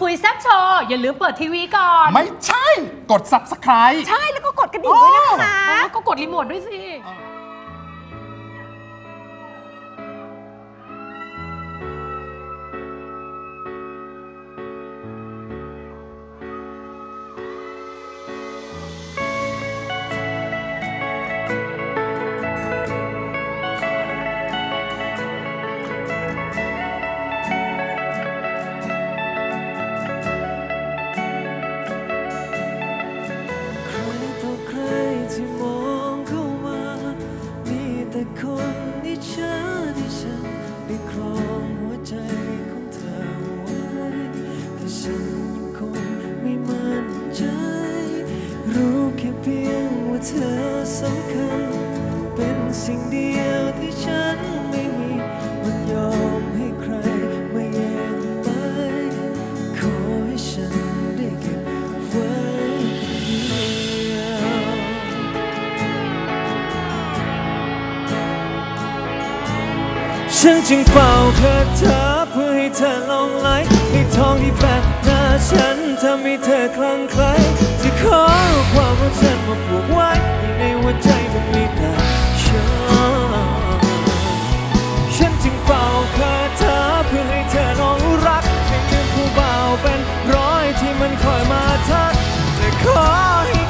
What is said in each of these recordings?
คุยแซ่บโชว์อย่าลืมเปิดทีวีก่อน ไม่ใช่ กด subscribe ใช่แล้วก็กดกระดิ่งด้วยนะคะอ๋อก็กดรีโมทด้วยสิำคัญ เป็นสิ่งเดียวที่ฉันไม่มี มันยอมให้ใครมาแย่งไป ขอให้ฉันได้เก็บไว้เดียวฉันจึงเป่าคาถาเพื่อให้เธอหลงไหลให้ทองที่แปะหน้าฉันทำให้เธอคลั่งไคล้จะขอความรัก มาผูกไว้ให้ในหัวใจมันมีแต่ฉันฉันจึงเป่าคาถาเพื่อให้เธอน้องรักให้ลืมผู้บ่าวเป็นร้อยที่มันคอยมาทักและขอให้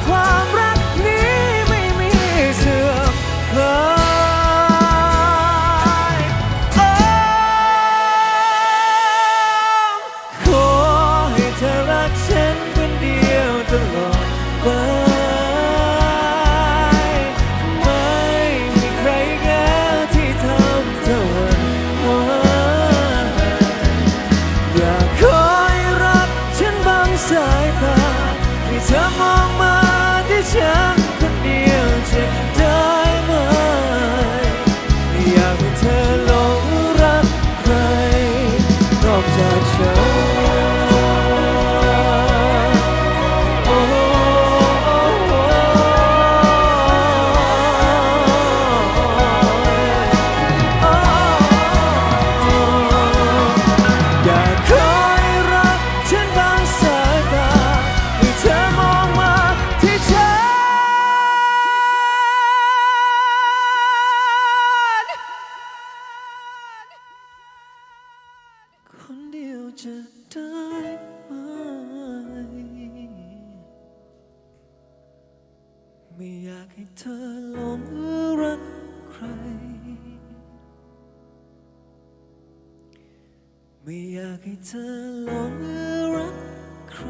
ากให้เธอหลงรักใคร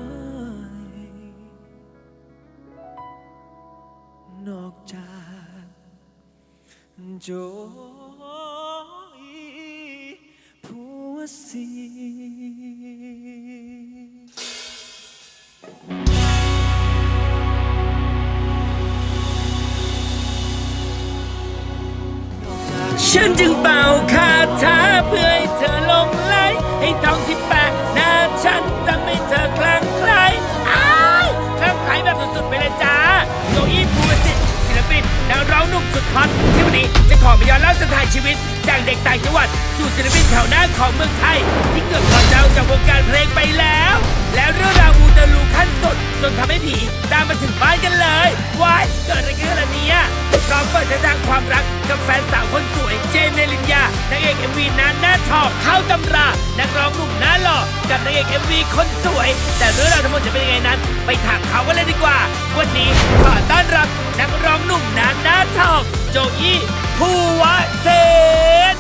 นอกจากโจอีผัวสีฉันจึงเป่าคาถา ลให้ท ฮอตที่วันนี้จะขอมาย้อนเล่าส้นทางชีวิต จากเด็กต่างจังหวัด สู่ศิลปินแถวหน้าของเมืองไทย ที่เกือบถอดใจออกจากวงการเพลงไปแล้ว แล้วเรื่องราวมูเตลูขั้นสุดจนทำให้ผีตามมาถึงบ้านกันเลยว้ายเกิดอะไรขึ้นล่ะเนี่ยพร้อมเปิดเส้นทางความรักกับแฟนสาวคนสวยเจนเนลินยานางเอกเอ็มวีนั้นหน้าทองเข้าตำรานักร้องหนุ่ม เอกเอ็มวีคนสวย แต่เรื่องราวทั้งหมดจะเป็นยังไงนั้น ไปถามเขากันเลยดีกว่า วันนี้ขอต้อนรับนักร้องหนุ่มหน้าหน้าทองโจอี้ภูวะเซน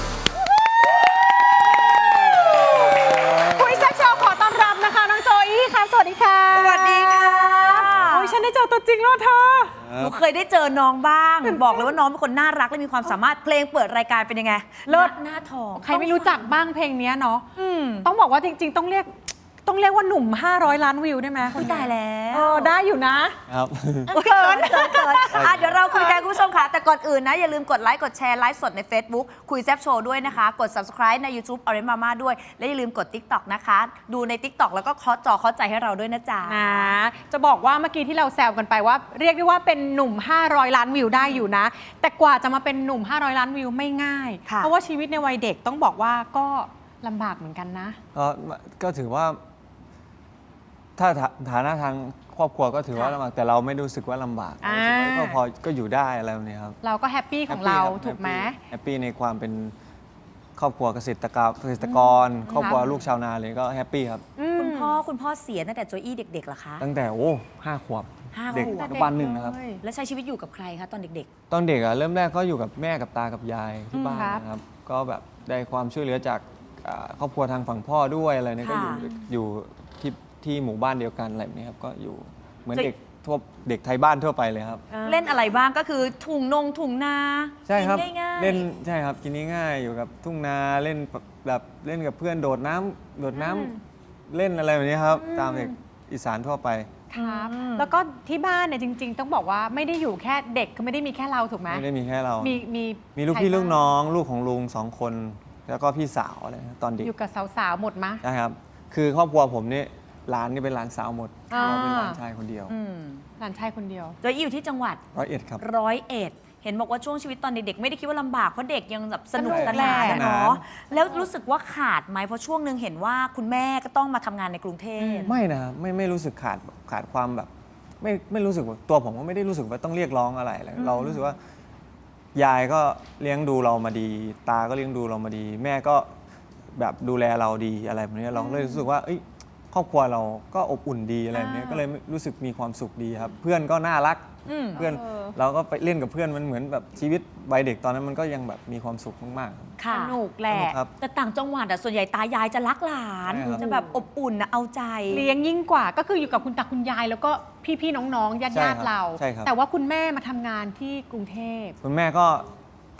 คุยแซ่บโชว์ขอต้อนรับนะคะน้องโจอี้ค่ะ สวัสดีค่ะสวัสดีค่ะ โอ้ยฉันได้เจอตัวจริงแล้วเธอ หนูเคยได้เจอน้องบ้าง บอกเลยว่าน้องเป็นคนน่ารักและมีความสามารถเพลงเปิดรายการเป็นยังไงเลิศหน้าทอง ใครไม่รู้จักบ้างเพลงเนี้ยเนาะอืมต้องบอกว่าจริง ๆ ต้องเรียก ต้องเรียกว่าหนุ่ม 500 ล้านวิวได้ไหมคนอุ๊ยนี้ตายแล้ว เออได้อยู่นะ ครับเกินเกินเกินอะเดี๋ยวเราคุยกันคุณผู้ชมค่ะ แต่ก่อนอื่นนะ อย่าลืมกดไลค์ กดแชร์ไลฟ์สดใน Facebook คุยแซบโชว์ด้วยนะคะ กด subscribe ใน YouTube Orange Mama ด้วย และอย่าลืมกด TikTok นะคะ ดูใน TikTok แล้วก็เคาะจอเคาะใจให้เราด้วยนะจ๊ะ นะ จะบอกว่าเมื่อกี้ที่เราแซวกันไปว่า เรียกได้ว่าเป็นหนุ่ม 500 ล้านวิวได้อยู่นะ แต่กว่าจะมาเป็นหนุ่ม 500 ล้านวิวไม่ง่าย ค่ะ เพราะว่าชีวิตในวัยเด็กต้องบอกว่าก็ลำบากเหมือนกันนะ ก็ก็ถือว่า ถ้าฐาฐานะทางครอบครัวก็ถือว่าค่ะลำบากแต่เราไม่รู้สึกว่าลำบากอ่ารู้สึกว่าก็พอก็อยู่ได้อะไรแบบนี้ครับเราก็แฮปปี้ของเราแฮปปี้คบถูกไหมแฮปปี้ในความเป็นครอบครัวเกษตรกรรมเกษตรกร ครอบครัวลูกชาวนาเลยก็แฮปปี้ครับ คุณพ่อคุณพ่อเสียตั้งแต่โจอี้เด็กๆเหรอคะ ตั้งแต่โอ้ห้าขวบห้าเด็กขวบ อนุบาลหนึ่งนะครับเลยแล้วใช้ชีวิตอยู่กับใครคะตอนเด็ก ตอนเด็กอะเริ่มแรกก็อยู่กับแม่กับตากับยายที่บ้านครับ นะครับ ก็แบบได้ความช่วยเหลือจากอ่าครอบครัวทางฝั่งพ่อด้วยอะไรเนี่ยก็อยู่ค่ะ อยู่ ที่ที่หมู่บ้านเดียวกันอะไรแบบนี้ครับก็อยู่เหมือนเคยเด็กทั่วเด็กไทยบ้านทั่วไปเลยครับๆเล่นอะไรบ้างก็คือถุงนงถุงนาใช่ครับกินง่ายๆ เล่นใช่ครับกินง่ายๆอยู่กับทุ่งนาเล่นแบบเล่นกับเพื่อนโดดน้ำโดดน้ำเล่นอะไรแบบนี้ครับ ตามเด็กอีสานทั่วไป ครับแล้วก็ที่บ้านเนี่ยจริง ๆ ต้องบอกว่าไม่ได้อยู่แค่เด็กคือไม่ได้มีแค่เราถูกไหมไม่ได้มีแค่เรา มีมีมีลูกใครพี่ลูกบ้างน้อง ลูกของลุงสองคน แล้วก็พี่สาวอะไรนะตอนเด็กอยู่กับสาวๆหมดมะ ใช่ครับ คือครอบครัวผมนี่ หลานนี่เป็นหลานสาวหมดอ่า เราเป็นหลานชายคนเดียวอืมหลานชายคนเดียวโจอี้อยู่ที่จังหวัดร้อยเอ็ดครับ ร้อยเอ็ดเห็นบอกว่าช่วงชีวิตตอนเด็กๆไม่ได้คิดว่าลำบากเพราะเด็กยังแบบสนุกสนุกสนานแหละอะเนาะแล้วรู้สึกว่าขาดไหมเพราะช่วงหนึ่งเห็นว่าคุณแม่ก็ต้องมาทำงานในกรุงเทพ ไม่นะครับไม่ไม่รู้สึกขาดขาดความแบบ ไม่ไม่รู้สึกว่าตัวผมก็ไม่ได้รู้สึกว่าต้องเรียกร้องอะไรเลยเรารู้สึกว่ายายก็เลี้ยงดูเรามาดี ตาก็เลี้ยงดูเรามาดี แม่ก็แบบดูแลเราดีอะไรแบบนี้เราก็เลยรู้สึกว่าเอ้ย ครอบครัวเราก็อบอุ่นดีอะไรแบบนี้อ่า ก็เลยรู้สึกมีความสุขดีครับ เพื่อนก็น่ารัก อืมเพื่อนเออ เราก็ไปเล่นกับเพื่อนมันเหมือนแบบชีวิตวัยเด็กตอนนั้นมันก็ยังแบบมีความสุขมากๆครับค่ะสนุกแหละครับแต่ต่างจังหวัดอะส่วนใหญ่ตายายจะรักหลาน ใช่ครับ จะแบบอบอุ่นนะเอาใจ เลี้ยงยิ่งกว่าก็คืออยู่กับคุณตาคุณยายแล้วก็พี่ๆน้องๆญาใช่ครัติบๆเรา ใช่ครับ แต่ว่าคุณแม่มาทำงานที่กรุงเทพคุณแม่ก็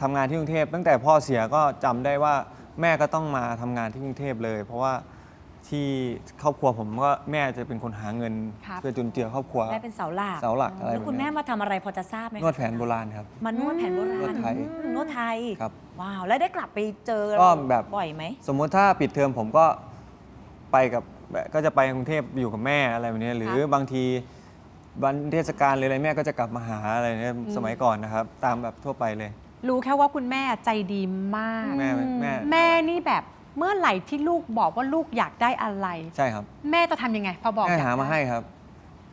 ทำงานที่กรุงเทพตั้งแต่พ่อเสียก็จำได้ว่าแม่ก็ต้องมาทำงานที่กรุงเทพเลย เพราะว่า ที่ครอบครัวผมก็แม่จะเป็นคนหาเงินครับ เพื่อจุนเจือครอบครัวแม่เป็นเสาหลักเสาหลักอะไรแล้วแบบคุณเนี้แม่ยมาทำอะไรพอจะทราบไหมคะนวดแผนโบราณครับ มานวดแผนโบราณนวดไทย อืมนวดไทย ครับ ว้าว แล้วได้กลับไปเจอก็แบบ บ่อยไหม สมมุติถ้าปิดเทอมผมก็ไปกับก็จะไปกรุงเทพอยู่กับแม่อะไรแบบนี้หรือบางทีวันเทศกาลหรืออะไรแม่ก็จะกลับมาหาอะไรเนี่ยสมัยก่อนนะครับ ตามแบบทั่วไปเลย รู้แค่ว่าคุณแม่ใจดีมาก แม่แม่ แม่นี่แบบ เมื่อไหร่ที่ลูกบอกว่าลูกอยากได้อะไร ใช่ครับแม่จะทำยังไง พอบอกแม่อยกหามาได้ให้ครับ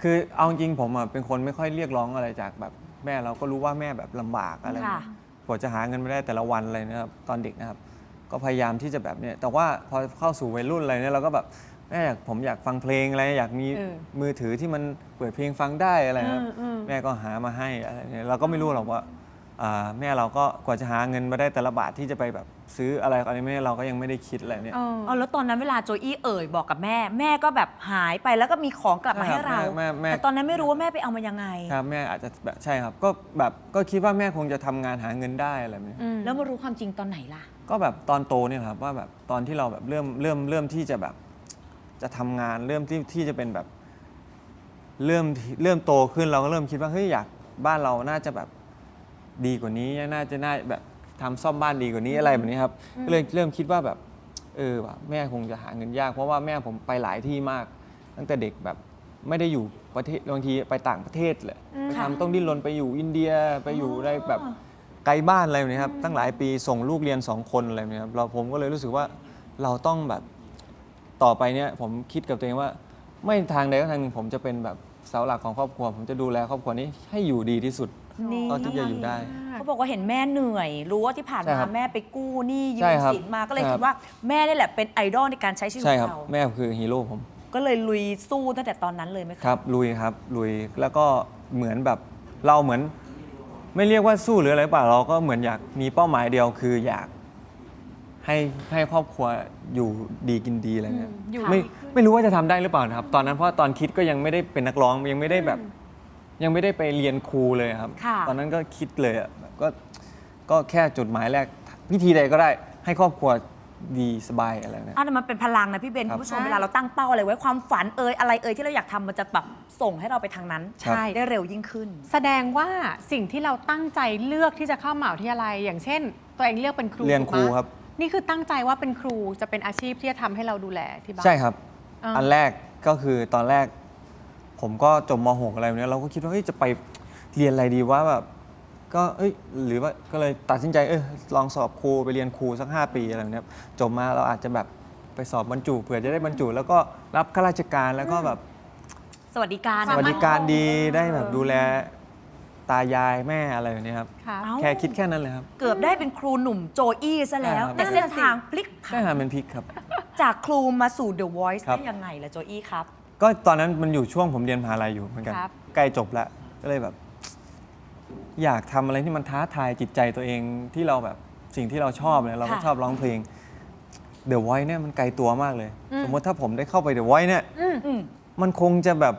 คือเอาจริงๆผมอะเป็นคนไม่ค่อยเรียกร้องอะไรจากแบบแม่เราก็รู้ว่าแม่แบบลำบากอะไรค่ะ กว่าจะหาเงินมาได้แต่ละวันอะไรนะครับตอนเด็กนะครับ ก็พยายามที่จะแบบเนี้ยแต่ว่าพอเข้าสู่วัยรุ่นอะไรเนี่ยเราก็แบบแม่อยากผมอยากฟังเพลงอะไรอยากมีเออมือถือที่มันเปิดเพลงฟังได้อะไรนะครับอืมอืมแม่ก็หามาให้อะไรเนี่ยเราก็ไม่รู้หรอกว่า อ่าแม่เราก็กว่าจะหาเงินมาได้แต่ละบาทที่จะไปแบบซื้ออะไรอะไรไม่เราก็ยังไม่ได้คิดอะไรเนี่ย เอออ๋อแล้วตอนนั้นเวลาโจอี้เอ่ยบอกกับแม่ แม่ก็แบบหายไปแล้วก็มีของกลับมาให้เราแม่แม่ แต่ตอนนั้นไม่รู้ว่าแม่ไปเอามายังไง ครับแม่อาจจะแบบใช่ครับ ก็แบบก็คิดว่าแม่คงจะทำงานหาเงินได้อะไรแบบนี้อืมแล้วมารู้ความจริงตอนไหนล่ะ ก็แบบตอนโตเนี่ยครับว่าแบบตอนที่เราแบบเริ่มเริ่มเริ่มที่จะแบบจะทำงานเริ่มที่ที่จะเป็นแบบ เริ่มเริ่มโตขึ้นเราก็เริ่มคิดว่าเฮ้ยอยากบ้านเราน่าจะแบบ ดีกว่านี้น่าจะน่าแบบทำซ่อมบ้านดีกว่านี้อะไรแบบนี้ครับก็เลยเริ่มคิดว่าแบบเออว่ะแม่คงจะหาเงินยาก เพราะว่าแม่ผมไปหลายที่มาก ตั้งแต่เด็กแบบไม่ได้อยู่ประเทศบางทีไปต่างประเทศเลยไปค่ะทำต้องดิ้นรนไปอยู่อินเดียไปอยู่ได้แบบไกลบ้านอะไรแบบนี้ครับตั้งหลายปีส่งลูกเรียนสองคนอะไรแบบนี้ครับเราผมก็เลยรู้สึกว่าเราต้องแบบต่อไปเนี่ยผมคิดกับตัวเองว่า ไม่ทางใดก็ทางหนึ่งผมจะเป็นแบบเสาหลักของครอบครัว ผมจะดูแลครอบครัวนี้ให้อยู่ดีที่สุด นี่เท่าที่จะอยู่ได้ เขาบอกว่าเห็นแม่เหนื่อย รู้ว่าที่ผ่านใช่มาครับแม่ไปกู้หนี้ยืใช่มครับสินมาก็เลยใช่ครับคิดว่าแม่นี่แหละเป็นไอดอลในการใช้ชีวิตใช่ขคอรับงเราแม่คือฮีโร่ผมก็เลยลุยสู้ตั้งแต่ตอนนั้นเลยไหมคะครับลุยครับลุยแล้วก็เหมือนแบบเราเหมือน ไม่เรียกว่าสู้หรืออะไรเปล่าเราก็เหมือนอยากมีเป้าหมายเดียวคืออยาก ให้ให้ครอบครัวอยู่ดีกินดีอะไรเงี้ยอืมอยู่ไม่ดีขึ้น ไม่รู้ว่าจะทำได้หรือเปล่านะครับ ตอนนั้นเพราะตอนคิดก็ยังไม่ได้เป็นนักร้องยังไม่ได้แบบ ยังไม่ได้ไปเรียนครูเลยครับ ค่ะ ตอนนั้นก็คิดเลยอะแบบก็ก็แค่จุดหมายแรกวิธีใดก็ได้ให้ครอบครัวดีสบายอะไรเนี่ยอะแต่มันเป็นพลังนะพี่เบนครับคุณผู้ชมเวลาเราตั้งเป้าอะไรไว้ความฝันเอ่ยอะไรเอ่ยที่เราอยากทำมันจะแบบส่งให้เราไปทางนั้นใช่ได้เร็วยิ่งขึ้น แสดงว่าสิ่งที่เราตั้งใจเลือกที่จะเข้ามหาวิทยาลัย อย่างเช่น ตัวเองเลือกเป็นครูเรียนถูกครูไหมครับ นี่คือตั้งใจว่าเป็นครูจะเป็นอาชีพที่จะทำให้เราดูแลที่บ้าน ใช่ครับ อ่า อันแรกก็คือตอนแรก ผมก็จบม .6 อะไรแบบเนี้ยเราก็คิดว่าเฮ้ยจะไปเรียนอะไรดีว่าแบบก็เอ้ยหรือว่าก็เลยตัดสินใจเออลองสอบครูไปเรียนครูสัก 5 ปีอะไรแบบเนี้ยจบมาเราอาจจะแบบไปสอบบรรจุเผื่อจะได้บรรจุ แล้วก็รับข้าราชการแล้วก็แบบสวัสดิการสวัสดิการดีได้แบบดูแลตายายแม่อะไรแบบนี้ครับครับ เอ้าแค่คิดแค่นั้นเลยครับ เกือบได้เป็นครูหนุ่มโจอี้ซะแล้วใช่ครับ แต่เส้นทางพลิกผัได้นหาเป็นพริกครับ จากครูมาสู่ The Voice ครับ ได้ยังไงล่ะโจอี้ครับ ก็ตอนนั้นมันอยู่ช่วงผมเรียนมหาลัยอยู่เหมือนกันครับ ใกล้จบแล้วก็เลยแบบ อยากทำอะไรที่มันท้าทายจิตใจตัวเองที่เราแบบสิ่งที่เราชอบเนี่ยเราก็ค่ะชอบร้องเพลง The Voice เนี่ยมันไกลตัวมากเลยสมมติถ้าผมได้เข้าไป The Voice เนี่ยอืมมันคงจะแบบ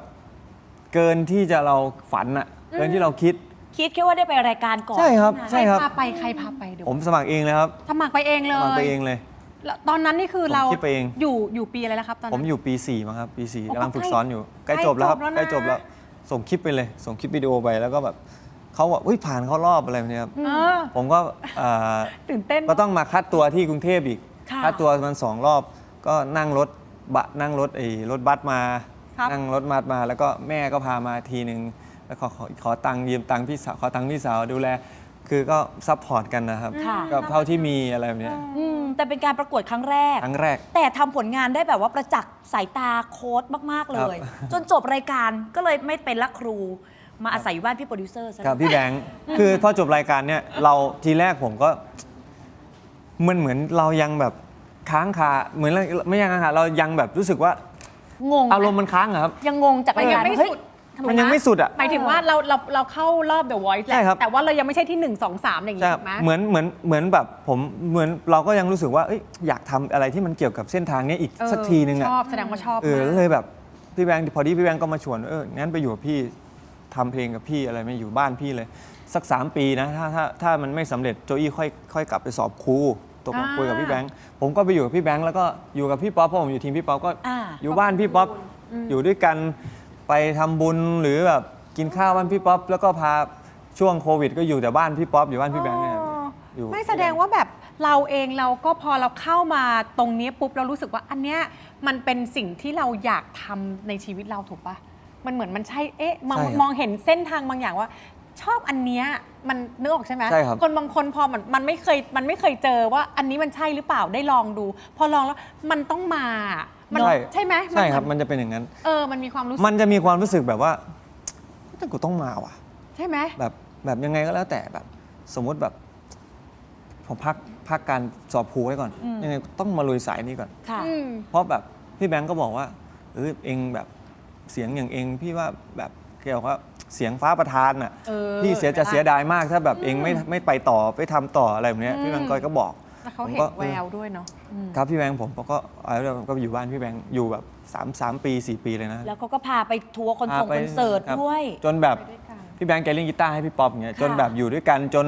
เกินที่จะเราฝันอะเกินที่เราคิด คิดแค่ว่าได้ไปรายการก่อนใช่ครับเท่านั้นใช่ครับใครพาไปใครพาไปเดี๋ยวผมสมัครเองเลยครับ สมัครไปเองเลสมัครไปย เองเลย แล้วตอนนั้นนี่คือผมเราคิดไปเองอยู่อยู่ปีอะไรแล้วครับตอนผนั้มน อยู่ปี4มาครับปี4โอ้กำลังฝึกใกล้ซ้อนอยู่ใกล้ใกล้จบแล้วครับจบแล้วนะใกล้จบแล้วส่งคลิปไปเลย ส่งคลิปวิดีโอไปแล้วก็แบบเขาบอกเฮ้ยผ่านเข้ารอบอะไรแบบนี้ครับเออผมก็เอ่อตื่นเต้น ก็ต้องมาคัดตัวที่กรุงเทพอีกค่ะคัดตัวมันสองรอบ ก็นั่งรถบะนั่งรถไอ้รถบัสมา ครับ นั่งรถบัสมา แล้วก็แม่ก็พามาทีหนึ่งแล้วขอขอขอตังค์ยืมตังค์พี่สาวขอตังค์พี่สาวดูแล คือก็ซัพพอร์ตกันนะครับค่ะ กับเท่าที่มีอะไรแบบเนี้ยอืมแต่เป็นการประกวดครั้งแรก ครั้งแรก แต่ทำผลงานได้แบบว่าประจักษ์สายตาโค้ดมาก ๆ เลย ครับ จนจบรายการก็เลยไม่เป็นละครู มาอาศัยอยู่บ้านพี่โปรดิวเซอร์ซะครับพี่แบงค์คือพอจบรายการเนี่ยเราทีแรกผมก็ มันเหมือนเรายังแบบค้างคาเหมือนเราไม่ยังค้างคาเรายังแบบรู้สึกว่างงอารมณ์มันค้างอะครับ ยังงงจากรายการมันยังไม่เฮ้ยสุด ทำไมันยังไม่สุดอะ หมายถึงว่าเราเราเราเข้ารอบ The Voice แหใช่ละครับ แต่ว่าเรายังไม่ใช่ที่ 1 2 3 อย่างใช่นี้ครับถูกไหม เหมือนเหมือนเหมือนแบบผมเหมือนเราก็ยังรู้สึกว่าเอ้ยอยากทำอะไรที่มันเกี่ยวกับเส้นทางเนี้ยอีกเออสักทีนึงอะ ชอบแสดงว่าชอบเออมากเลยแบบพี่แบงค์พอดีพี่แบงค์ก็มาชวนเอองั้นไปอยู่กับพี่ทำเพลงกับพี่อะไรไม่อยู่บ้านพี่เลย สัก 3 ปีนะถ้าถ้าถ้ามันไม่สำเร็จโจอี้ค่อยค่อยกลับไปสอบครูตกลงอ่าคุยกับพี่แบงค์ผมก็ไปอยู่กับพี่แบงค์แล้วก็อยู่กับพี่ป๊อปเพราะผมอยู่ทีมพี่ป๊อปก็อ่า อยู่บ้านพี่ป๊อปอยู่ด้วยกัน ไปทำบุญหรือแบบกินข้าวบ้านพี่ป๊อปแล้วก็พาช่วงโควิด ก็อยู่แต่บ้านพี่ป๊อปอยู่บ้านพี่แบงค์เนี่ยครับอยู่ไม่แสดงว่าแบบเราเองเราก็พอเราเข้ามาตรงนี้ปุ๊บเรารู้สึกว่าอันเนี้ยมันเป็นสิ่งที่เราอยากทำในชีวิตเราถูกปะมันเหมือนมันใช่เอ๊ะมองใช่ครับมองเห็นเส้นทางบางอย่างว่า ชอบอันเนี้ยมันนึกออกใช่ไหมใช่ครับคนบางคนพอมันมันไม่เคยมันไม่เคยเจอว่าอันนี้มันใช่หรือเปล่าได้ลองดู พอลองแล้วมันต้องมา มันใช่ใช่ไหมใช่ครับเหมันจะเป็นอย่างนั้น เออมันมีความรู้สึกมันจะมีความรู้สึกแบบว่าแต่กูต้องมาว่ะ ใช่ไหมแบบแบบยังไงก็แล้วแต่แบบ สมมุติแบบ ผมพักพักการสอบครูไว้ก่อน ยังไงต้องมาลุยสายนี้ก่อน ค่ะ อืม เพราะแบบพี่แบงก์ก็บอกว่าเออเองแบบเสียงอย่างเองพี่ว่าแบบเกี่ยวกับเสียงฟ้าประทานอะเออพี่เสียจะเห็นไหมล่ะเสียดายมากถ้าแบบเองไม่ไม่ไปต่อไปทำต่ออะไรแบบเนี้ยพี่แบงก์ก็ก็บอก แล้วเขาผมเห็นก็แววด้วยเนาะอืมครับพี่แบงก์ผมก็เอาแล้วก็อยู่บ้านพี่แบงก์อยู่แบบสามสามปีสี่ปีเลยนะ แล้วเขาก็พาไปทัวร์คอนพาเสิร์ตไปคอนเสิร์ตครับด้วย จนแบบไปด้วยกัน พี่แบงค์แกเล่นกีตาร์ให้พี่ป๊อปอย่างเงี้ยค่ะ จนแบบอยู่ด้วยกันจน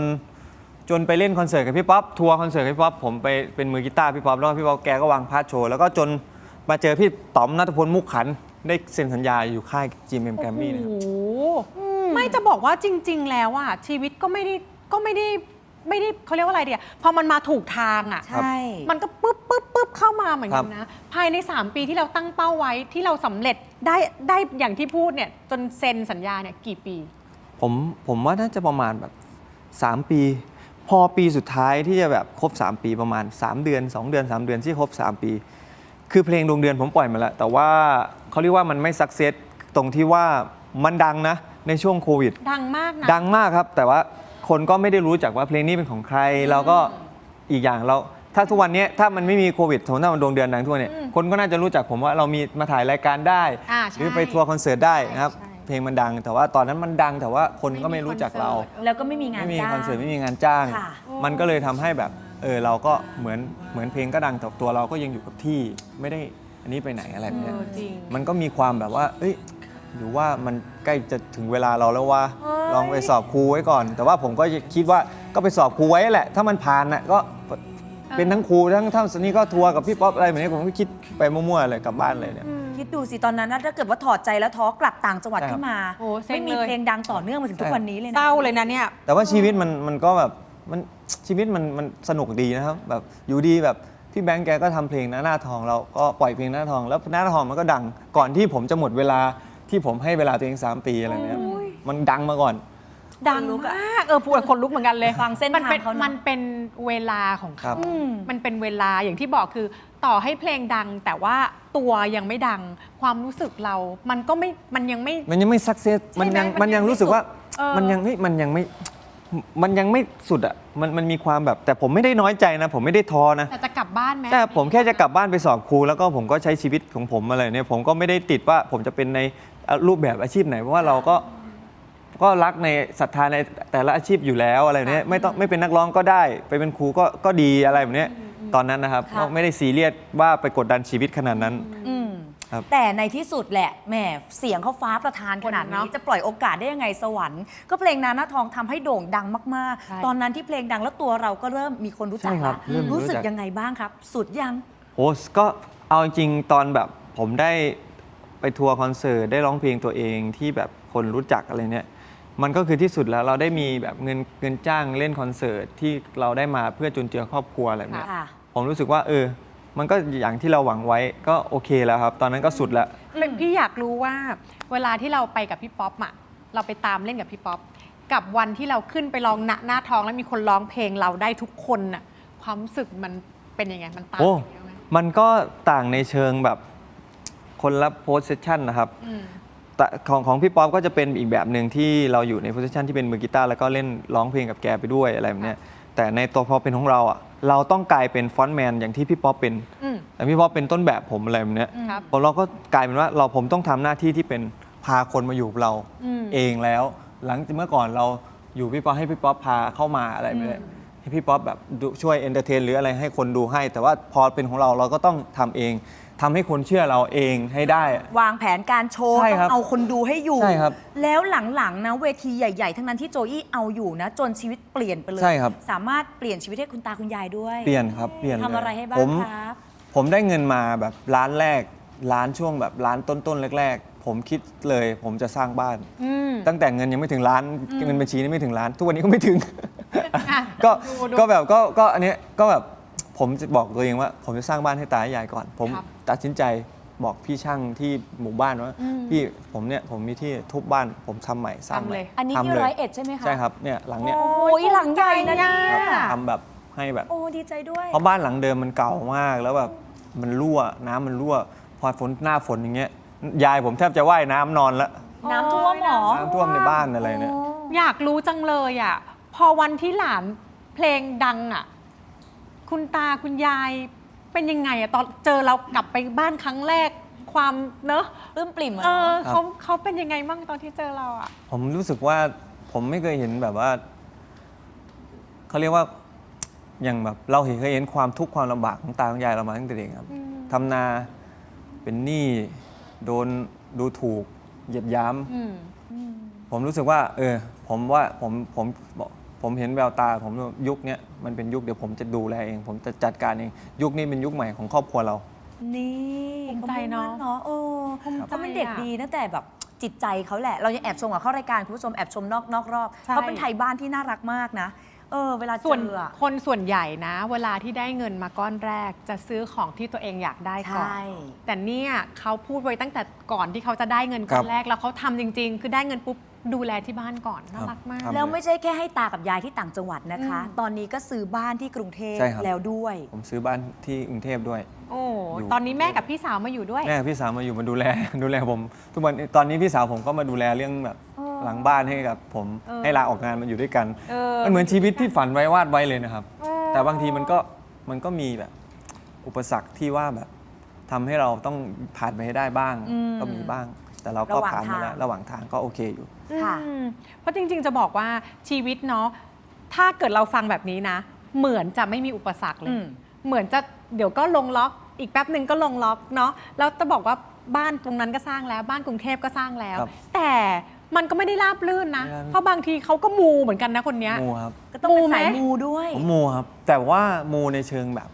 จนไปเล่นคอนเสิร์ตกับพี่ป๊อปทัวร์คอนเสิร์ตกับพี่ป๊อปผมไปเป็นมือกีตาร์พี่ป๊อปแล้วพี่ป๊อปแกก็วางพาร์ทโชว์แล้วก็จนมาเจอพี่ต๋อมนัทพลมุกขันได้เซ็นสัญญาอยู่ค่ายจีเอ็มแกรมมี่นะครับ โอ้โหไม่จะบอกว่าจริง ๆ แล้วอะชีวิตก็ไม่ได้ก็ไม่ได้ ไม่ได้เขาเรียกว่าอะไรเดียพอมันมาถูกทางอะใช่ มันก็ปุ๊บปุ๊บปุ๊บเข้ามาเหมือนกันครับนะ ภายใน 3 ปีที่เราตั้งเป้าไว้ที่เราสำเร็จได้ได้อย่างที่พูดเนี่ยจนเซ็นสัญญาเนี่ยกี่ปี ผมผมว่าน่าจะประมาณแบบ 3 ปี พอปีสุดท้ายที่จะแบบครบ 3 ปีประมาณ 3 เดือน 2 เดือน 3 เดือนที่ครบ 3 ปี คือเพลงดวงเดือนผมปล่อยมาแล้ว แต่ว่าเขาเรียกว่ามันไม่สักเซสตรงที่ว่ามันดังนะในช่วงโควิด ดังมากนะ ดังมากครับ แต่ว่า คนก็ไม่ได้รู้จักว่าเพลงนี้เป็นของใคร เราก็อีกอย่างเรา ถ้าทุกวันนี้ถ้ามันไม่มีโควิดสมมติถ้ามันดวงเดือนดังทั่วเนี่ยคนก็น่าจะรู้จักผมว่าเรามีมาถ่ายรายการได้ อ่าใช่หรือไปทัวร์คอนเสิร์ตได้นะครับ ใช่ เพลงมันดัง แต่ว่าตอนนั้นมันดังแต่ว่าคนก็ไม่รู้จักเรา แล้วก็ไม่มีงานไม่มีจ้าง คอนเสิร์ตไม่มีงานจ้าง ค่ะ มันก็เลยทำให้แบบเออเราก็เหมือนเหมือนเพลงก็ดังแต่ตัวเราก็ยังอยู่กับที่ไม่ได้อันนี้ไปไหนอะไรแบบเนี้ยเออจริงมันก็มีความแบบว่า เอ้ยหรือว่ามันใกล้จะถึงเวลาเราแล้วว่า ลองไปสอบครูไว้ก่อน แต่ว่าผมก็คิดว่าก็ไปสอบครูไว้แหละ ถ้ามันผ่านน่ะก็เป็นทั้งครูทั้งทั้งสนี่ก็ทัวร์กับพี่ป๊อปอะไรแบบนี้ผมก็คิดไปมั่วๆเลยกลับบ้านเลยเนี่ย คิดดูสิตอนนั้นนะถ้าเกิดว่าถอดใจแล้วท้อกลับต่างจังหวัดใช่ครับขึ้นมาโอ้เซ็ไม่งมีเลย เพลงดังต่อเนื่องมาถึงทุกวันนี้เลยนะ เศร้าเลยนะเนี่ย แต่ว่าชีวิตมันมันก็แบบมันชีวิตมันมันสนุกดีนะครับแบบอยู่ดีแบบพี่แบงค์แกก็ทำเพลงหน้าหน้าทองเราก็ปล่อยเพลงหน้าทอง แล้วหน้าทองมันก็ดังก่อนที่ผมจะหมดเวลาที่ผมให้เวลาตัวเอง 3 ปีอะไรเนี้ย มันดังมาก่อน ดังคนลุกอะ มากเออพูดคนลุกเหมือนกันเลย ฟังเส้นมันเป็นทางเขาเนอะมันเป็นเวลาของครัเขาบอืม มันเป็นเวลาอย่างที่บอกคือต่อให้เพลงดัง แต่ว่าตัวยังไม่ดังความรู้สึกเรา มันก็ไม่มันยังไม่ มันยังไม่สักเซสมันยังมันมันยัยังงไม่รู้สึกว่า เออ มันยังเฮ้ยมันยังไม่ มันยังไม่สุดอะ มันมันมีความแบบ แต่ผมไม่ได้น้อยใจนะ ผมไม่ได้ท้อนะ แต่จะกลับบ้านไหมใช่ผมแค่จะกลับบ้านไปสอบครู แล้วก็ผมก็ใช้ชีวิตของผมอะไรเนี่ยผมก็ไม่ได้ติดว่าผมจะเป็นในรูปแบบอาชีพไหนเพราะว่าเราก็ ก็รักในศรัทธาในแต่ละอาชีพอยู่แล้วอะไรแบบเนี้ยไม่ต้องไม่เป็นนักร้องก็ได้ ไปเป็นครูก็ก็ดีอะไรแบบเนี้ยตอนนั้นนะครับค่ะ ก็ไม่ได้ซีเรียสว่าไปกดดันชีวิตขนาดนั้น อืมครับ แต่ในที่สุดแหละแหมเสียงเขาฟ้าประทานขนาดคนนี้เนอะจะปล่อยโอกาสได้ยังไงสวรรค์ ก็เพลงนาหน้าทองทำให้โด่งดังมาก ใช่ ๆ ตอนนั้นที่เพลงดังแล้วตัวเราก็เริ่มมีคนรู้จักใช่ครับละเริ่มรู้รู้สึกจัก ยังไงบ้างครับ สุดยัง โอ้ก็เอาจริงๆตอนแบบผมได้ไปทัวร์คอนเสิร์ตได้ร้องเพลงตัวเองที่แบบคนรู้จักอะไรเนี่ย มันก็คือที่สุดแล้วเราได้มีแบบเงินเงินจ้างเล่นคอนเสิร์ตที่เราได้มาเพื่อจุนเจือครอบครัวอะไรแบบเนี้ยค่ะ ผมรู้สึกว่าเออ มันก็อย่างที่เราหวังไว้ก็โอเคแล้วครับ ตอนนั้นก็สุดแล้วเลยพี่อยากรู้ว่าเวลาที่เราไปกับพี่ป๊อปอะเราไปตามเล่นกับพี่ป๊อปกับวันที่เราขึ้นไปร้องหน้าหน้าท้องแล้วมีคนร้องเพลงเราได้ทุกคนน่ะความรู้สึกมันเป็นยังไงมันต่างโอ้กันเยอะไหมมันก็ต่างในเชิงแบบคนละโพสเซชันนะครับ อืม แต่ของของพี่ป๊อปก็จะเป็นอีกแบบหนึ่งที่เราอยู่ในโพสชันที่เป็นมือกีตาร์แล้วก็เล่นร้องเพลงกับแกไปด้วยอะไรแบบเนี้ยแต่ในตัวพอเป็นของเราอะเราต้องกลายเป็นฟอนต์แมนอย่างที่พี่ป๊อปเป็นอืม แต่พี่ป๊อปเป็นต้นแบบผมอะไรแบบเนี้ยครับผมเราก็กลายเป็นว่าเราผมต้องทำหน้าที่ที่เป็นพาคนมาอยู่กับเราอืม เองแล้ว หลังจากเมื่อก่อนเราอยู่พี่ป๊อปให้พี่ป๊อปพาเข้ามาอะไรแบบเนี้ยให้พี่ป๊อปแบบดูช่วยเอนเตอร์เทนหรืออะไรให้คนดูให้ แต่ว่าพอเป็นของเราเราก็ต้องทำเอง ทำให้คนเชื่อเราเองให้ได้อะวางแผนการโชว์ใช่ต้อครับงเอาคนดูให้อยู่ ใช่ครับแล้วหลังๆนะเวทีใหญ่ๆ ทั้งนั้นที่โจอี้เอาอยู่นะ จนชีวิตเปลี่ยนไปเลย ใช่ครับ สามารถเปลี่ยนชีวิตให้คุณตาคุณยายด้วยเปลี่ยนครับเปลี่ยนเลยทำอะไรให้บ้าผงม ครับ ผมได้เงินมาแบบร้านแรก ร้านช่วงแบบร้านต้นๆแรก ๆ ผมคิดเลยผมจะสร้างบ้าน อืม ตั้งแต่เงินยังไม่ถึงล้านเงินบัญชีนี่ไม่ถึงล้าน ทุกวันนี้ก็ไม่ถึงอะก็ดูดูก็แบบก็ก็อันเนี้ยก็แบบผมจะบอกตัวเองว่า ผมจะสร้างบ้านให้ตาให้ยายก่อน ผมครับ ตัดสินใจบอกพี่ช่างที่หมู่บ้านว่าอืม พี่ผมเนี่ยผมมีที่ทุบบ้านผมทำใหม่สร้างใหทำเลม่ยอันนี้ที่ทำลร้อยเอ็ดใช่ไหมคะใช่ครับเนี่ยหลังเนี้ยโอ้ยหลังใหญ่นะเนี่ยทำแบบให้แบบ โอ้ดีใจด้วย เพราะบ้านหลังเดิมมันเก่ามากแล้วแบบมันรั่วน้ำมันรั่ว พอฝนหน้าฝนอย่างเงี้ยยายผมแทบจะว่ายน้ำนอนละน้ำท่วมหรอ น้ำท่วมในบ้านอะไรเนี่ย อยากรู้จังเลยอะ พอวันที่หลานเพลงดังอะ คุณตาคุณยาย เป็นยังไงอะตอนเจอเรากลับไปบ้านครั้งแรกความเนอะปลื้มปริ่มอะเออครับเขาเขาเป็นยังไงบ้างตอนที่เจอเราอะผมรู้สึกว่าผมไม่เคยเห็นแบบว่าเขาเรียกว่า อย่างแบบเราเห็นเคยเห็นความทุกข์ความลำบากของตาของยายเรามาตั้งแต่เด็กครับทำนาเป็นหนี้โดนดูถูกเหยียดหย้ำ อืม ผมรู้สึกว่า เออ ผมว่าผมผมบอก ผมเห็นแววตาผมว่ายุคเนี้ยมันเป็นยุคเดี๋ยวผมจะดูแลเอง ผมจะจัดการเอง ยุคนี้เป็นยุคใหม่ของครอบครัวเรา นี่ภูมิใจเนอะขเนาะเออภูมิใจเขาเป็นเด็กอะดีตั้งแต่แบบจิตใจเขาแหละ เรายังแอบชมกับเข้ารายการคุณผู้ชมแอบชมนอกนอกรอบใช่ เขาเป็นไทยบ้านที่น่ารักมากนะ เออ เวลาเจส่วนออะ คนส่วนใหญ่นะ เวลาที่ได้เงินมาก้อนแรก จะซื้อของที่ตัวเองอยากได้ก่อน ใช่ แต่เนี่ยเขาพูดไว้ตั้งแต่ก่อนที่เขาจะได้เงินก้ครัอนบแรกแล้วเขาทำจริง ๆ คือได้เงินปุ๊บ ดูแลที่บ้านก่อนน่ารักมาก ครับ แล้วไม่ใช่แค่ให้ตากับยายที่ต่างจังหวัดนะคะ อืม ตอนนี้ก็ซื้อบ้านที่กรุงเทพใช่ครับ แล้วด้วย ผมซื้อบ้านที่กรุงเทพด้วย โอ้อยู่ ตอนนี้แม่กับพี่สาวมาอยู่ด้วย แม่กับพี่สาวมาอยู่มาดูแล ดูแลผม ทุกวันตอนนี้พี่สาวผมก็มาดูแลเรื่องแบบเออหลังบ้านให้กับผมเออ ให้ลาออกงานมาอยู่ด้วยกัน เออมันเหมือนชีวิตที่ฝันไว้วาดไว้เลยนะครับ เออแต่บางทีมันก็มันก็มีแบบอุปสรรคที่ว่าแบบทำให้เราต้องผ่านไปให้ได้บ้างอืมก็มีบ้าง แต่เราก็ระหว่างผ่านมาแล้วทางระหว่างทางก็โอเคอยู่ ค่ะ อืมเพราะจริงๆจะบอกว่าชีวิตเนาะถ้าเกิดเราฟังแบบนี้นะ เหมือนจะไม่มีอุปสรรคเลอืย ม เหมือนจะเดี๋ยวก็ลงล็อก อีกแป๊บหนึ่งก็ลงล็อกเนาะแล้วจะบอกว่าบ้านตรงนั้นก็สร้างแล้ว บ้านกรุงเทพก็สร้างแล้ว ครับแต่มันก็ไม่ได้ราบลื่นนะ ไม่ราบรื่น เพราะบางทีเขาก็มูเหมือนกันนะคนเนี้ย มูครับ ก็ต้องเป็นมูไหมสายมูด้วย ผมมูครับ แต่ว่ามูในเชิงแบบ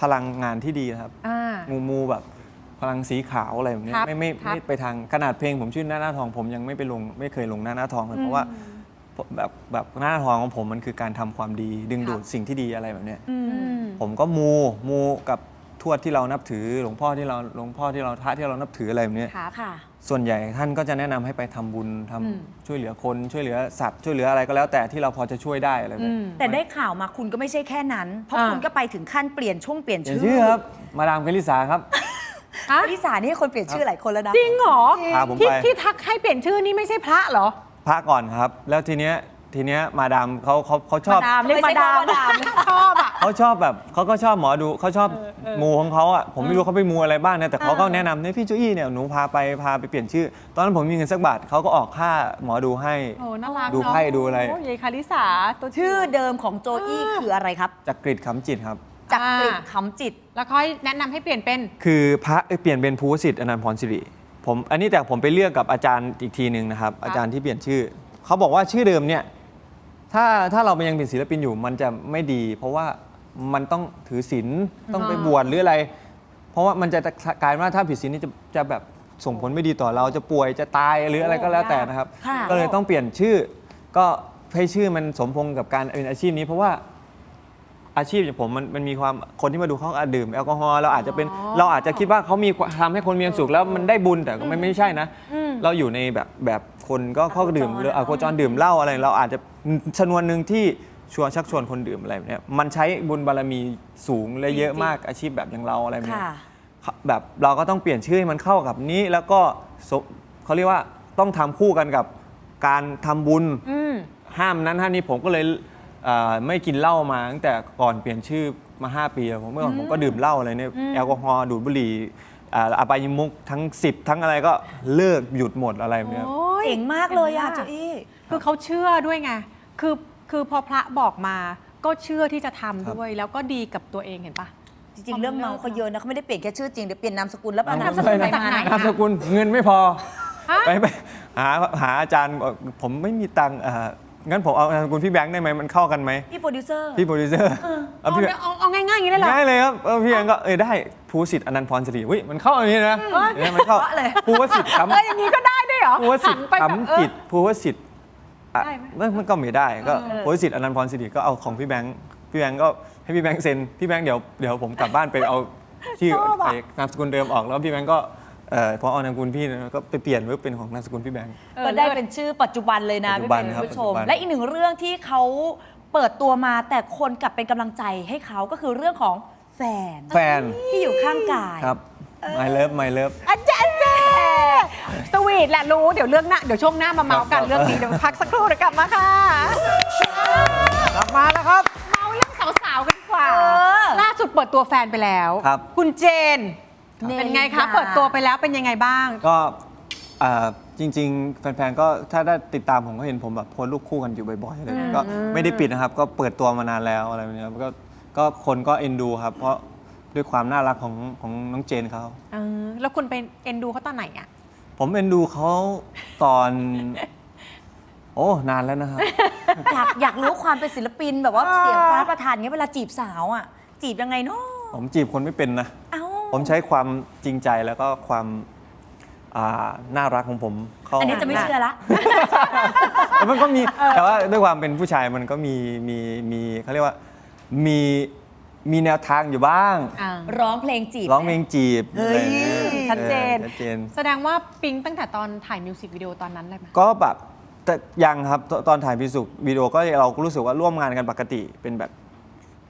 พลังงานที่ดีนะครับ อ่างูมูแบบ พลังสีขาวอะไรแบบเนี้ยครับไม่ไม่ครับ ไม่ไปทางขนาดเพลงผมชื่อหน้าหน้าทองผมยังไม่ไปลงไม่เคยลงหน้าหน้าทองเลยเพราะว่าแบบแบบหน้าหน้าทองของผมมันคือการทำความดีดึงดูดสิ่งที่ดีอะไรแบบเนี้ย อืมผมก็มูมูกับทวดที่เรานับถือ หลวงพ่อที่เราหลวงพ่อที่เราพระที่เรานับถืออะไรแบบเนี้ยครับ ค่ะ ส่วนใหญ่ท่านก็จะแนะนำให้ไปทำบุญทำอืม ช่วยเหลือคนช่วยเหลือสัตว์ช่วยเหลืออะไรก็แล้วแต่ที่เราพอจะช่วยได้อะไรแบบอืเนี้ยมแต่ได้ข่าวมาคุณก็ไม่ใช่แค่นั้น เพราะอ่า คุณก็ไปถึงขั้นเปลี่ยนช่วงเปลี่ยนอย่างชื่ชื่อครับ มาดามคลิสาครับ ฮะลิสานี่คนเปลี่ยนชื่อหลายคนแล้วนะ จริงเหรอพาผมที่ไป ที่ทักให้เปลี่ยนชื่อนี่ไม่ใช่พระเหรอพระก่อนครับ แล้วทีเนี้ยทีเนี้ยมาดามเขาเขาเขาชอบมาดามเรียกมาดามไม่ใช่มาดาม ชอบอะ เขาชอบแบบเขาก็ชอบหมอดูเขาชอบมูของเขาอะผมไม่รู้เขาไปมูอะไรบ้างนะแต่เขาก็อ่าแนะนำเนี่ยพี่จุ้ยเนี่ยหนูพาไปพาไปเปลี่ยนชื่อ ตอนนั้นผมมีเงินสักบาทเขาก็ออกค่าหมอดูให้ โอ้น่ารักดูเนอะไพ่ดูอะไร โยายคาริสาตัวจริงชื่อเดิมของโจอี้คืออะไรครับ จักกริดขำจิตครับ จักริดอ่าขำจิต แล้วค่อยแนะนำให้เปลี่ยนเป็น คือพระเอ้ยเปลี่ยนเป็นภูวสิทธิ์อนันต์พรสิริผมอันนี้แต่ผมไปเลือกกับอาจารย์อีกทีหนึ่งนะครับ อาจารย์ที่เปลี่ยนชื่อ เขาบอกว่าชื่อเดิมเนี่ยถ้าถ้าเรายังเป็นศิลปินอยู่มันจะไม่ดี เพราะว่ามันต้องถือศีลต้องไปบวชหรืออะไร เพราะว่ามันจะกลายเป็นว่าถ้าผิดศีลนี่จะจะแบบส่งผลไม่ดีต่อเราจะป่วยจะตายหรืออะไรก็แล้วแต่นะครับ ค่ะ ก็เลยต้องเปลี่ยนชื่อ ก็ให้ชื่อมันสมพงษ์กับการเป็นอาชีพนี้ เพราะว่า อาชีพอย่างผมมันมันมีความคนที่มาดูเขาอาจดื่มแอลกอฮอล์เราอาจจะเป็นอ๋อเราอาจจะคิดว่าเขามีทำให้คนมีความสุขแล้วมันได้บุญแต่ก็ไม่ไม่ใช่นะเราอยู่ในแบบแบบคนก็เข้าดื่มหรืออะโคจรดื่มเหล้าอะไร เราอาจจะชนวนหนึ่งที่ชวนชักชวนคนดื่มอะไรแบบเนี้ยมันใช้บุญบารมีสูงและเยอะมากอาชีพแบบอย่างเราอะไรแบบเนี้ย ค่ะ แบบเราก็ต้องเปลี่ยนชื่อให้มันเข้ากับนี้แล้วก็สเขาเรียกว่าต้องทำคู่กันกับการทำบุญอืม ห้ามนั้นห้ามนี้ผมก็เลยเอ่อไม่กินเหล้ามาตั้งแต่ก่อนเปลี่ยนชื่อมา 5 ปีแล้วผมเมื่อก่อนผมก็ดื่มเหล้าอะไรเนี่ยแอลกอฮอล์ดูดบุหรี่อ่าอบายมุกทั้ง 10 ทั้งอะไรก็เลิกหยุดหมดอะไรแบบเนี้ยโอ้ยเจ๋งมากเลยอะห็นไหมโจอี้ คือเขาเชื่อด้วยไง คือคือพอพระบอกมาก็เชื่อที่จะทำด้วย แล้วก็ดีกับตัวเองเห็นปะ จริง ๆ เรื่องเมาเขาเยอะนะเขาไม่ได้เปลี่ยนแค่ชื่อจริงเดี๋ยวเปลี่ยนนามสกุลแล้วเอานามสไม่กุลไหนนะมาไหน นามสกุลเงินไม่พอ ฮะ ไปไปหาหาอาจารย์บอกผมไม่มีตังค์อ่า งั้นผมเอานามสกุลพี่แบงค์ได้ไหมมันเข้ากันไหมพี่โปรดิวเซอร์พี่โปรดิวเซอร์เอาเอาพี่เอาเอาง่ายๆอย่างนี้เลยเหรอ ง่ายเลยครับเออพี่แบงค์ก็เออได้ภูสิทธิ์อนันต์พรสิริเฮ้ยมันเข้าอย่างนี้นะเออมันเข้าเพราะเลย ภูวสิทธิ์คำเอออย่างนี้ก็ได้ด้วยเหรอภูวสิทธิ์หันไปแบบเอคำอจิตภูวสิทธิ์อะได้ไหมไม่มันก็ไม่ได้ก็ภูวสิทธิ์อนันต์พรสิริก็เอาของพี่แบงค์พี่แบงค์ก็ให้พี่แบงค์เซ็นพี่แบงค์เดี๋ยวเดี๋ยวผมกลับบ้านไปเอาชื่อชอบอะ ไอ้นามสกุลเดิมออกแล้วพี่แบงค์ก็ เอ่อพอเอานามสกุลพี่เนี่ยก็ไปเปลี่ยนเพื่อเป็นของนามสกุลพี่แบงค์ออก็ได้ลิศเป็นชื่อปัจจุบันเลยนะปัจจุพี่บัเบนนครับคุณผู้ชม ปัจจุบัน และอีกหนึ่งเรื่องที่เขาเปิดตัวมาแต่คนกลับเป็นกำลังใจให้เขาก็คือเรื่องของแฟนแฟนที่อยู่ข้างกายครับ my love my love อาจารย์เจสวีทแหละรู้เดี๋ยวเรื่องหน้าเดี๋ยวช่วงหน้ามาเมาส์กันครับ เรื่องนี้เดี๋ยวพักสักครู่เดี๋ยวกลับมาค่ะกลับมาแล้วครับ เมาเรื่องสาวๆกันดีกว่า เออ ล่าสุดเปิดตัวแฟนไปแล้วครับคุณเจน เป็นไงคะเปิดตัวไปแล้วเป็นยังไงบ้าง ก็อ่าจริง ๆ แฟนๆ ก็ถ้าได้ติดตามผมก็เห็นผมแบบโพสต์รูปคู่กันอยู่บ่อยๆเลยก็ไม่ได้ปิดนะครับ ก็เปิดตัวมานานแล้วอะไรแบบนี้ครับก็ก็คนก็เอ็นดูครับ เพราะด้วยความน่ารักของของน้องเจนเขา เออแล้วคุณเป็นเอ็นดูเขาตอนไหนอะ ผมเอ็นดูเขาตอน โอ้นานแล้วนะครับ อยากอยากรู้ความเป็นศิลปินแบบว่าเสียงฟ้าประทานเงี้ยเวลาจีบสาวอะ จีบยังไงเนาะ ผมจีบคนไม่เป็นนะเอ้า ผมใช้ความจริงใจแล้วก็ความอ่าน่ารักของผมเข้าอันนี้จะไม่เชื่อละ แต่มันก็มีแต่ว่าด้วยความเป็นผู้ชายมันก็มีมีมีเขาเรียกว่ามีมีแนวทางอยู่บ้างร้องเพลงจีบ ร้องเพลงจีบเฮ้ยอะไรอย่างเงี้ย ชัดเจน ออชัดเจน แสดงว่าปิ๊งตั้งแต่ตอนถ่ายมิวสิกวิดีโอตอนนั้นเลยไหม ก็แบบแต่ยังครับตตอนถ่ายพิสุกวิดีโอก็เราก็รู้สึกว่าร่วมงานกันปกติเป็นแบบ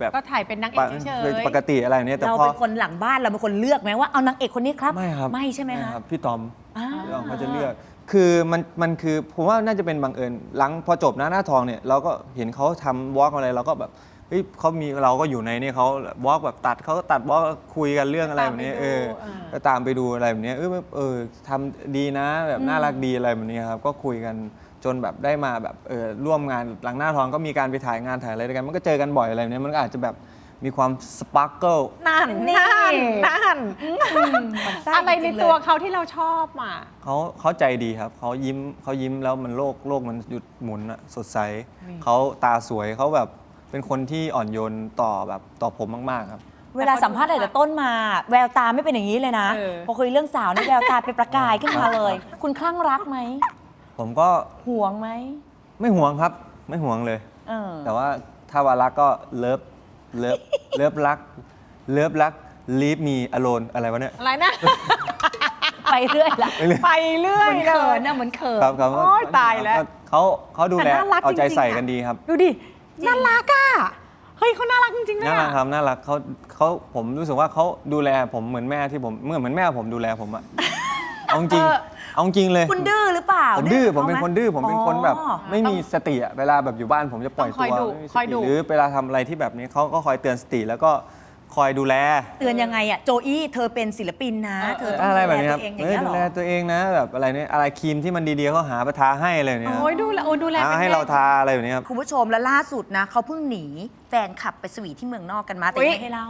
แบบก็ถ่ายเป็นนางเอปกกเฉยเป็นปกติอะไรอย่างเนี้ยแต่เราพอ เป็นคนหลังบ้านเราเป็นคนเลือกไหมว่าเอานางเอกคนนี้ครับ ไม่ครับไม่ใช่ไหมคะ รับพี่ตอมอ้าวพี่ตอมเขาจะเลือก คือมันมันคือผมว่าน่าจะเป็นบังเอิญหลังพอจบหน้าหน้าทองเนี่ยเราก็เห็นเขาทำวอล์กอะไรเราก็แบบเฮ้ยเขามีเราก็อยู่ในนี่เขาวอล์กแบบตัดเขาก็ตัดวอล์กคุยกันเรื่องอะไรแบบนี้เออก็ตามไปดูอะไรแบบเนี้ยเออแบบเออทำดีนะแบบน่ารักดีอะไรแบบนี้ครับก็คุยกัน จนแบบได้มาแบบเออร่วมงานหลังหน้าทองก็มีการไปถ่ายงานถ่ายอะไรด้วยกันมันก็เจอกันบ่อยอะไรแบบเนี้ยมันก็อาจจะแบบมีความสปาร์เกิลนั่นนี่นั่นนั่นมันไส้อะไรในจงๆเลยตัวเขาที่เราชอบอะเขาเขาใจดีครับเขายิ้มเขายิ้มแล้วมันโลกโลกมันหยุดหมุนอะสดใสนี่เขาตาสวยเขาแบบเป็นคนที่อ่อนโยนต่อแบบต่อผมมากๆครับ เวลาสัมภาษณ์อะไรแต่ต้นมา แววตาไม่เป็นอย่างนี้เลยนะเออพอคุยเรื่องสาวนี่แววตาเป็นประกายขึ้นมาเลย คุณคลั่งรักไหม ผมก็ห่วงไหมไม่ห่วงครับ ไม่ห่วงเลย เออ แต่ว่าถ้าวารักก็เลิฟเลิฟเลิฟรักเลิฟรัก leave me alone อะไรวะเนี่ย อะไรนะ ไปเรื่อยละไปเรื่อเหยมือนเลเขิยนนะเหมือนเขิน ครับครับโอ๊ยตายแล้ว เขาเขาดูแลแต่น่ารักเอาใจจริงๆใส่อะกันดีครับ ดูดิ น่ารักอะ เฮ้ยเขาน่ารักจริงๆเลยน่ารักอะครับน่ารักเขาเขาผมรู้สึกว่าเขาดูแลผมเหมือนแม่ที่ผมเหมือนเหมือนแม่ผมดูแลผมอะเอาจริงเออ เอาจริงเลยคุณดื้อหรือเปล่าผมดื้อผมเป็นขาไหคนดื้อผมเป็นคนแบบอ๋อไม่มีสติอะเวลาแบบอยู่บ้านผมจะปล่อยต้องคตัอยวดุไม่มีสคอยติดุหรือเวลาทำอะไรที่แบบนี้เขาก็คอยเตือนสติแล้วก็คอยดูแล เตือนยังไงอะโจอี้เธอเป็นศิลปินนะ เธอต้องอะไรดูแบบแลนี้คตัรับวเองอย่างเอ้ยเงี้ยเหรดูอ แลตัวเองนะแบบอะไรเนี่ยอะไรครีมที่มันดีๆเขาหาประทาให้อะไรแบบเนี้ยโอ้ยดูแลโอ้ดูแลหาเป็นให้แม่เราทาอะไรแบบนี้ครับ คุณผู้ชมและล่าสุดนะเขาเพิ่งหนีแฟนขับไปสวีทที่เมืองนอกกันมาแต่อุ๊ยยังไม่ให้เล่า